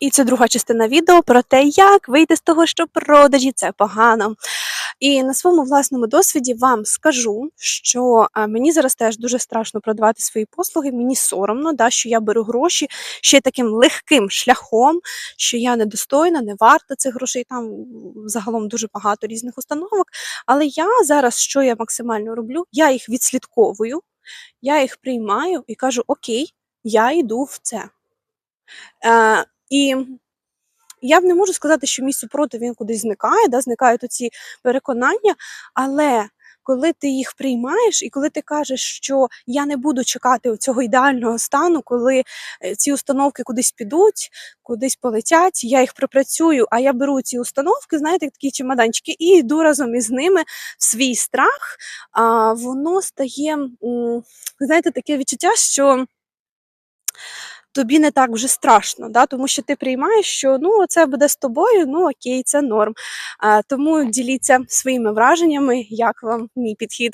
І це друга частина відео про те, як вийти з того, що продажі це погано. І на своєму власному досвіді вам скажу, що мені зараз теж дуже страшно продавати свої послуги. Мені соромно, да, що я беру гроші ще таким легким шляхом, що я недостойна, не варта цих грошей. Там загалом дуже багато різних установок. Але я зараз, що я максимально роблю, я їх відслідковую, я їх приймаю і кажу: Окей, я йду в це. І я не можу сказати, що мій супротив він кудись зникає, да, зникають оці переконання, але коли ти їх приймаєш, і коли ти кажеш, що я не буду чекати цього ідеального стану, коли е, ці установки кудись підуть, кудись полетять, я їх пропрацюю, а я беру ці установки, знаєте, такі чемоданчики, і йду разом із ними в свій страх, а, воно стає, знаєте, таке відчуття, що тобі не так вже страшно, да? тому що ти приймаєш, що ну це буде з тобою, ну окей, це норм. Тому діліться своїми враженнями, як вам мій підхід.